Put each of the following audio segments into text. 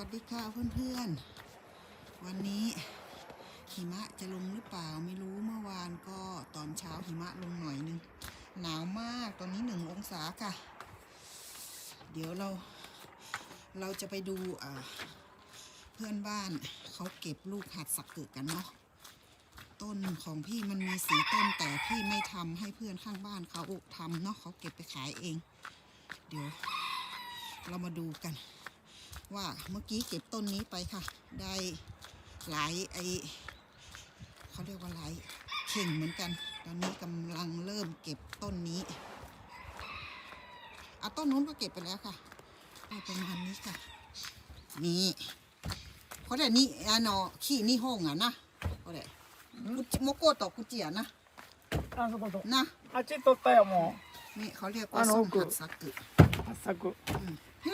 วัสดีค่ะเพื่อนๆ วันนี้หิมะจะลงหรือเปล่าไม่รู้เมื่อวานก็ตอนเช้าหิมะลงหน่อยนึง หนาวมากตอนนี้หนึ่งองศาค่ะ เดี๋ยวเราเราจะไปดูเพื่อนบ้านเขาเก็บลูกหัดสักเกิดกันเนาะต้นของพี่มันมีสีต้นแต่พี่ไม่ทำให้เพื่อนข้างบ้านเขาทำเนาะเขาเก็บไปขายเอง เดี๋ยว เรามาดูกัน ว่าเมื่อกี้เก็บต้นนี้ไปค่ะ ได้หลายไอเขาเรียกว่าหลายเข่งเหมือนกัน ตอนนี้กำลังเริ่มเก็บต้นนี้อาต้นนู้นก็เก็บไปแล้วค่ะได้ประมาณนี้ค่ะ นี่เขาเรียกนี่อันอขี้นี่ห้องอะนะเขาเรียกโมโกต่อกุเจียนะนะอาชิโตเตะหมอนี่เขาเรียกว่าส้มหัดสักกึหัดสักกึ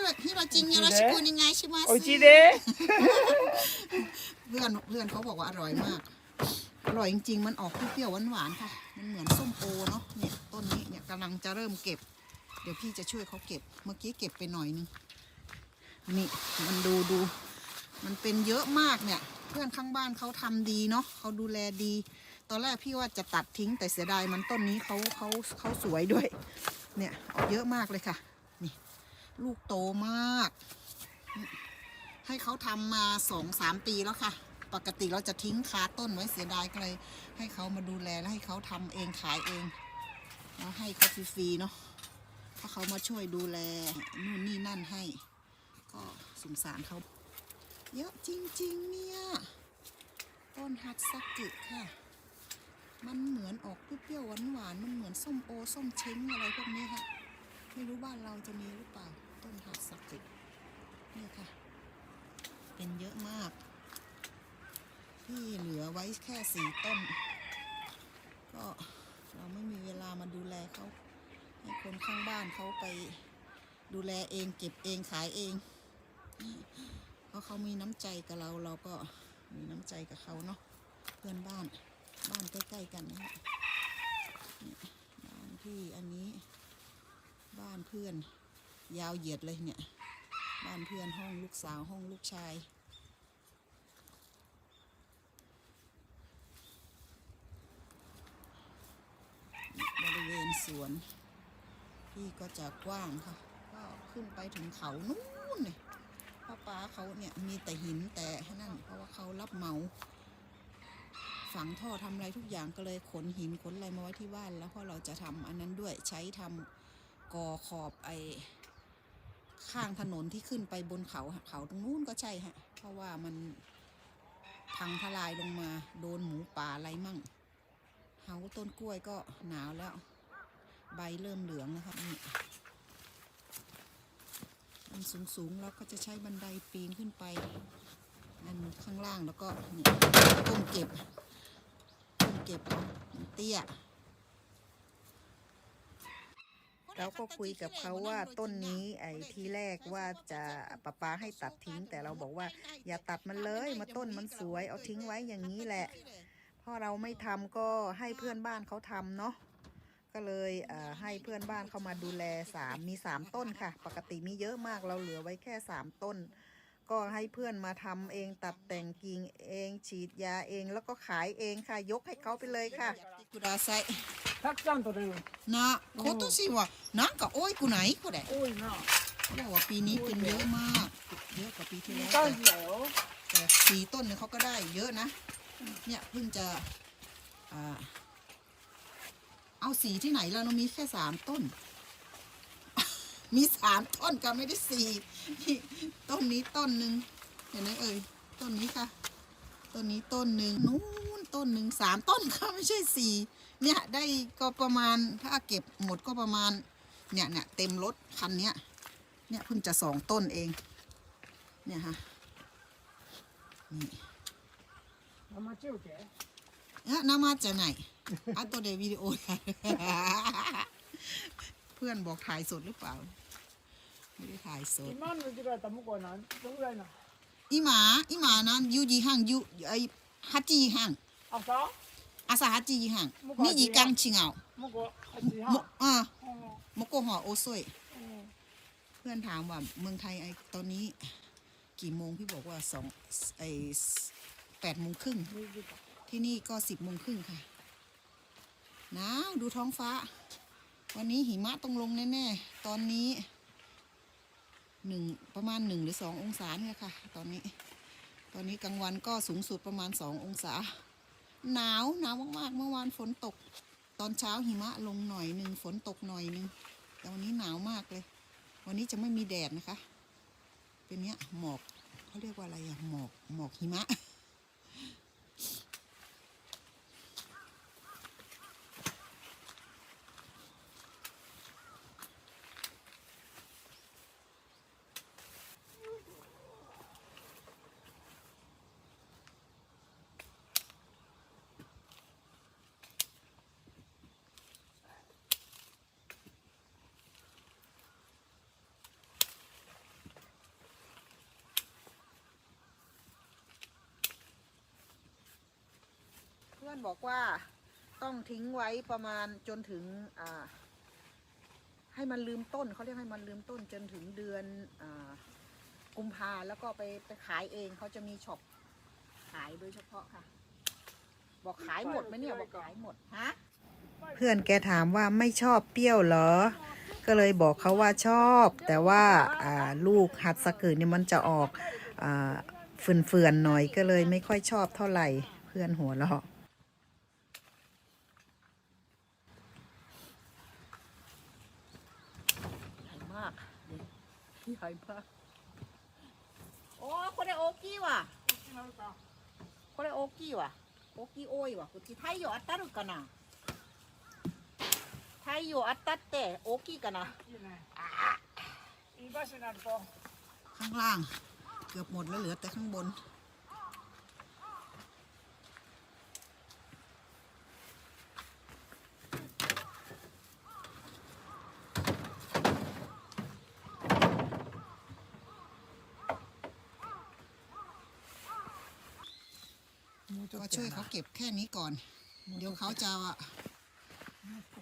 รฮิโรจินよろしくお願いします おうちで。 เพื่อนเพื่อนเขาบอกว่าอร่อยมาก อร่อยจริงๆ มันออกเปรี้ยวๆหวานๆค่ะ มันเหมือนส้มโอเนาะ เนี่ยต้นนี้เนี่ยกำลังจะเริ่มเก็บ เดี๋ยวพี่จะช่วยเขาเก็บ เมื่อกี้เก็บไปหน่อยนึง นี่มันดูดู มันเป็นเยอะมากเนี่ย เพื่อนข้างบ้านเขาทำดีเนาะเขาดูแลดี ตอนแรกพี่ว่าจะตัดทิ้งแต่เสียดายมันต้นนี้เขาเขาเขาสวยด้วย เนี่ยออกเยอะมากเลยค่ะ นี่ ลูกโตมาก ให้เขาทำมาสองสามปีแล้วค่ะ ปกติเราจะทิ้งคาต้นไว้เสียดายก็เลย ให้เขามาดูแลและให้เขาทำเองขายเองแล้วให้เขาฟรีๆเนาะเพราะเขามาช่วยดูแลนู่นนี่นั่นให้ ก็สงสารเขาเยอะจริง ๆ เนี่ย ต้นฮัตซักึค่ะ มันเหมือนออกเปรี้ยวๆหวานๆมันเหมือนส้มโอส้มเช้งอะไรพวกนี้ค่ะ ไม่รู้บ้านเราจะมีหรือเปล่า ต้นฮัตซักึนี่ค่ะ เป็นเยอะมาก ที่เหลือไว้แค่สี่ต้น ก็เราไม่มีเวลามาดูแลเขาให้คนข้างบ้านเขาไปดูแลเองเก็บเองขายเอง เพราะเขามีน้ำใจกับเราเราก็มีน้ำใจกับเขาเนาะเพื่อนบ้านบ้านใกล้ๆกันนี่บ้านพี่อันนี้บ้านเพื่อน ยาวเหยียดเลยเนี่ย บ้านเพื่อนห้องลูกสาวห้องลูกชาย บริเวณสวน ที่ก็จะกว้างค่ะ ก็ขึ้นไปถึงเขานู้นเลยพ่อป้าเขาเนี่ยมีแต่หินแต่นั่นเพราะว่าเขารับเหมาฝังท่อทำอะไรทุกอย่างก็เลยขนหินขนอะไรมาไว้ที่บ้าน แล้วพราะเราจะทำอันนั้นด้วยใช้ทำก่อขอบไอ ข้างถนนที่ขึ้นไปบนเขาเขาตรงนู้นก็ใช่ฮะ เพราะว่ามันพังทลายลงมา โดนหมูป่าอะไรมั่งเฮาต้นกล้วยก็หนาวแล้ว ใบเริ่มเหลืองนะคะนี่มันสูงสูงๆแล้วก็จะใช้บันไดปีนขึ้นไป อันข้างล่างแล้วก็นี่ก้มเก็บก้มเก็บเอาเตี้ย เราก็คุยกับเขาว่าต้นนี้ไอ้ทีแรกว่าจะปะปาให้ตัดทิ้ง แต่เราบอกว่า อย่าตัดมันเลยมาต้นมันสวยเอาทิ้งไว้อย่างนี้แหละพอเราไม่ทำก็ให้เพื่อนบ้านเขาทำเนาะก็เลยให้เพื่อนบ้านเข้ามาดูแลสามมีสามต้นค่ะ ปกติมีเยอะมากเราเหลือไว้แค่สามต้น ก็ให้เพื่อนมาทำเองตัดแต่งกิ่งเองฉีดยาเองแล้วก็ขายเองค่ะ ยกให้เขาไปเลยค่ะกุดาไซ たくさん取れる。な今年はなんか多くないこれ多いな。 เขาบอกว่าปีนี้เป็นเยอะมาก เยอะกว่าปีที่ いい แล้ว 感じだよ。 แต่สี่ต้นเนี่ยเขาก็ได้เยอะนะ เนี่ยเพิ่งจะอ่าเอาสีที่ไหนแล้วเรามีแค่สามต้น มีสามต้นก็ไม่ได้สี่นี่ต้นนี้ต้นหนึ่งเห็นไหมเอ่ยต้นนี้ค่ะ ต้นนี้ต้นหนึ่งนู้น น ต้นหนึ่งสามต้นก็ไม่ใช่สี่เนี่ยได้ก็ประมาณถ้าเก็บหมดก็ประมาณเนี่ยเนี่ยเต็มรถคันเนี้ยเนี่ยเพิ่งจะสองต้นเอง เนี่ยฮะนี่นามาเจ้านี่ะนามาจะไหนอันตัวเดวิดีโอเพื่อนบอกถ่ายสดหรือเปล่าไม่ได้ถ่ายสดอีหมาอีหมานั้นยูจีห้างยูไอฮัตจีห้าง 半10あい8時半朝。朝8時半もう2時間違う向こう八時半。もอ่า うん โมโกหอโอโซย うん เพื่อนถามว่าเมืองไทยไอ้ตอนนี้ กี่โมงพี่บอกว่าสองไอแปดโมงครึ่ง 右だ ที่นี่ก็สิบโมงครึ่งค่ะหนาวดูท้องฟ้า วันนี้หิมะต้องลงแน่ๆ ตอนนี้หนึ่งประมาณหนึ่งหรือสององศาเนี่ยค่ะ ตอนนี้ ตอนนี้กลางวันก็สูงสุดประมาณสององศา หนาวหนาวมากๆ เมื่อวานฝนตก ตอนเช้าหิมะลงหน่อยหนึ่งฝนตกหน่อยหนึ่งแต่วันนี้หนาวมากเลย วันนี้จะไม่มีแดดนะคะ เป็นเนี้ยหมอกเขาเรียกว่าอะไรอะหมอกหมอกหิมะ อนบอกว่าต้องทิ้งไว้ประมาณจนถึงอ่าให้มันลืมต้นเขาเรียกให้มันลืมต้นจนถึงเดือนอกุมภาแล้วก็ไปไปขายเองเขาจะมีช็อปขายโดยเฉพาะค่ะ บอกขายหมดไหมเนี่ยบอกขายหมดฮะเพื่อนแกถามว่าไม่ชอบเปรี้ยวเหรอ ก็เลยบอกเขาว่าชอบ แต่ว่าลูกหัดสะกือเนี่ยมันจะออกเฟื่อนๆหน่อยก็เลยไม่ค่อยชอบเท่าไหร่ เพื่อนหัวเราะ ใหญ่มาก ใหญ่มาก โอ้これ大きいわ大きなるかこれ大きいわ大きい多いわこっち太陽当たるかな太陽当たって大きいかないいねいい場所になると ข้างล่าง เกือบหมดแล้วเหลือแต่ข้างบน ก็ช่วยเขาเก็บแค่นี้ก่อน เดี๋ยวเขาจะ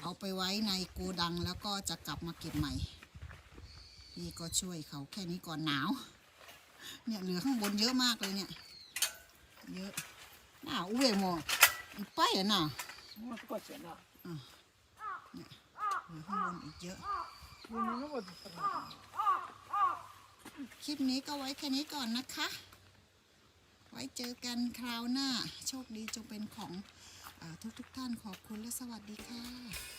เอาไปไว้ในกูดังแล้วก็จะกลับมาเก็บใหม่ นี่ก็ช่วยเขาแค่นี้ก่อนหนาว เนี่ยเหลือข้างบนเยอะมากเลยเนี่ย เยอะน่าอุ้ยโมอีป้ายน่ะมันก็เสียน่นี่เหลือข้างบนอีกเยอะคลิปนี้ก็ไว้แค่นี้ก่อนนะคะ ไว้เจอกันคราวหน้า โชคดีจงเป็นของอทุกทุกท่านขอบคุณและสวัสดีค่ะ